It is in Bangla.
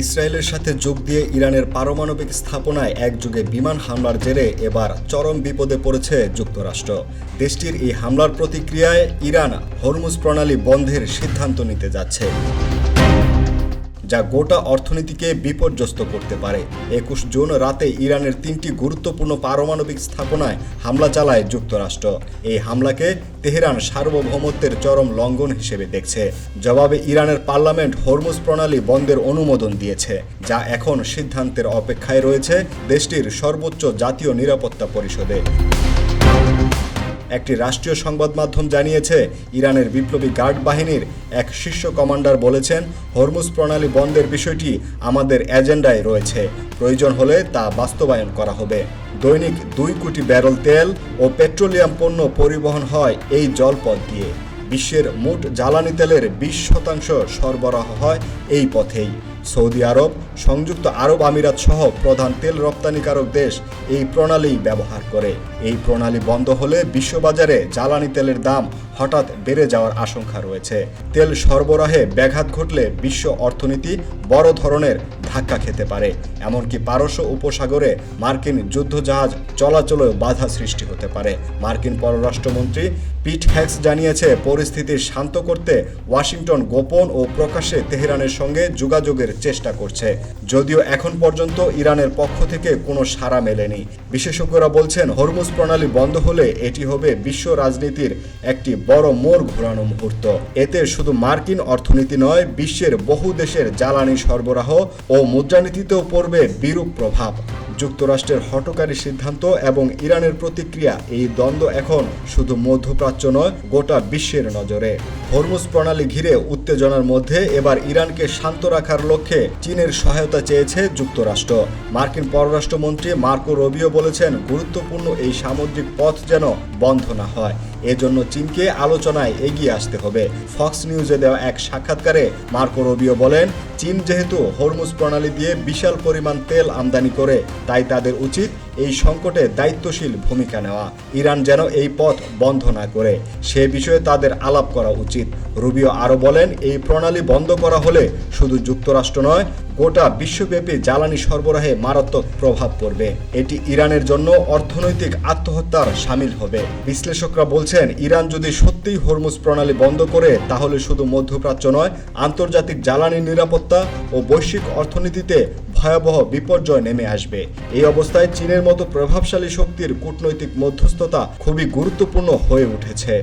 ইসরায়েলের সাথে যোগ দিয়ে ইরানের পারমাণবিক স্থাপনায় একযুগে বিমান হামলার জেরে এবার চরম বিপদে পড়েছে যুক্তরাষ্ট্র। দেশটির এই হামলার প্রতিক্রিয়ায় ইরান হরমুজ প্রণালী বন্ধের সিদ্ধান্ত নিতে যাচ্ছে। যা গোটা অর্থনীতিকে বিপর্যস্ত করতে পারে। একুশ জুন রাতে ইরানের তিনটি গুরুত্বপূর্ণ পারমাণবিক স্থাপনায় হামলা চালায় যুক্তরাষ্ট্র। এই হামলাকে তেহরান সার্বভৌমত্বের চরম লঙ্ঘন হিসেবে দেখছে। জবাবে ইরানের পার্লামেন্ট হরমুজ প্রণালী বন্ধের অনুমোদন দিয়েছে, যা এখন সিদ্ধান্তের অপেক্ষায় রয়েছে দেশটির সর্বোচ্চ জাতীয় নিরাপত্তা পরিষদে। একটি রাষ্ট্রীয় সংবাদ মাধ্যম জানিয়েছে, ইরানের বিপ্লবী গার্ড বাহিনীর এক শীর্ষ কমান্ডার বলেছেন, হরমুজ প্রণালী বন্ধের বিষয়টি আমাদের এজেন্ডায় রয়েছে। প্রয়োজন হলে তা বাস্তবায়ন করা হবে। দৈনিক দুই কোটি ব্যারল তেল ও পেট্রোলিয়াম পণ্য পরিবহন হয় এই জলপথ দিয়ে। বিশ্বের মোট জ্বালানি তেলের বিশ শতাংশ সরবরাহ হয় এই পথেই। সৌদি আরব, সংযুক্ত আরব আমিরাত সহ প্রধান তেল রপ্তানিকারক দেশ এই প্রণালী ব্যবহার করে। এই প্রণালী বন্ধ হলে বিশ্ববাজারে জ্বালানি তেলের দাম হঠাৎ বেড়ে যাওয়ার আশঙ্কা রয়েছে। তেল সরবরাহে ব্যাঘাত ঘটলে বিশ্ব অর্থনীতি বড় ধরনের ধাক্কা খেতে পারে। এমনকি পারস্য উপসাগরে মার্কিন যুদ্ধজাহাজ চলাচলেও বাধা সৃষ্টি হতে পারে। মার্কিন পররাষ্ট্রমন্ত্রী পিট হ্যাক্স জানিয়েছে, পরিস্থিতি শান্ত করতে ওয়াশিংটন গোপন ও প্রকাশ্যে তেহরানের সঙ্গে যোগাযোগের চেষ্টা করছে। যদিও এখন পর্যন্ত ইরানের পক্ষ থেকে কোনো সাড়া মেলেনি। বিশেষজ্ঞরা বলছেন, হরমুজ প্রণালী বন্ধ হলে এটি হবে বিশ্ব রাজনীতির একটি বড় মোড় ঘোরানো মুহূর্ত। এতে শুধু মার্কিন অর্থনীতি নয়, বিশ্বের বহু দেশের জ্বালানি সরবরাহ ও মুদ্রানীতিতেও পড়বে বিরূপ প্রভাব। যুক্তরাষ্ট্রের হটকারী সিদ্ধান্ত এবং ইরানের প্রতিক্রিয়া এই দ্বন্দ্ব এখন শুধু মধ্যপ্রাচ্য নয়, গোটা বিশ্বের নজরে। হরমুজ প্রণালী ঘিরে উত্তেজনার মধ্যে এবার ইরানকে শান্ত রাখার লক্ষ্যে চীনের সহায়তা চেয়েছে যুক্তরাষ্ট্র। মার্কিন পররাষ্ট্রমন্ত্রী মার্কো রবিও বলেছেন, গুরুত্বপূর্ণ এই সামুদ্রিক পথ যেন বন্ধ না হয়। এজন্য চীনকে আলোচনায় এগিয়ে আসতে হবে। ফক্স নিউজে দেওয়া এক সাক্ষাৎকারে মার্কো রবিও বলেন, চীন যেহেতু হরমুজ প্রণালী দিয়ে বিশাল পরিমাণ তেল আমদানি করে তাই তাদের উচিত এই সংকটে দায়িত্বশীল ভূমিকা নেওয়া। ইরান যেন এই পথ বন্ধ না করে, সে বিষয়ে তাদের আলাপ করা উচিত। রুবিও আরও বলেন, এই প্রণালী বন্ধ করা হলে শুধু যুক্তরাষ্ট্র নয়, গোটা বিশ্বব্যাপী জ্বালানি সরবরাহে মারাত্মক প্রভাব পড়বে। এটি ইরানের জন্য অর্থনৈতিক আত্মহত্যার সামিল হবে। বিশ্লেষকরা বলছেন, ইরান যদি সত্যিই হরমুজ প্রণালী বন্ধ করে, তাহলে শুধু মধ্যপ্রাচ্য নয়, আন্তর্জাতিক জ্বালানি নিরাপত্তা ও বৈশ্বিক অর্থনীতিতে ভয়াবহ বিপর্যয় নেমে আসবে। এই অবস্থায় চীনের মতো প্রভাবশালী শক্তির কূটনৈতিক মধ্যস্থতা খুবই গুরুত্বপূর্ণ হয়ে উঠেছে।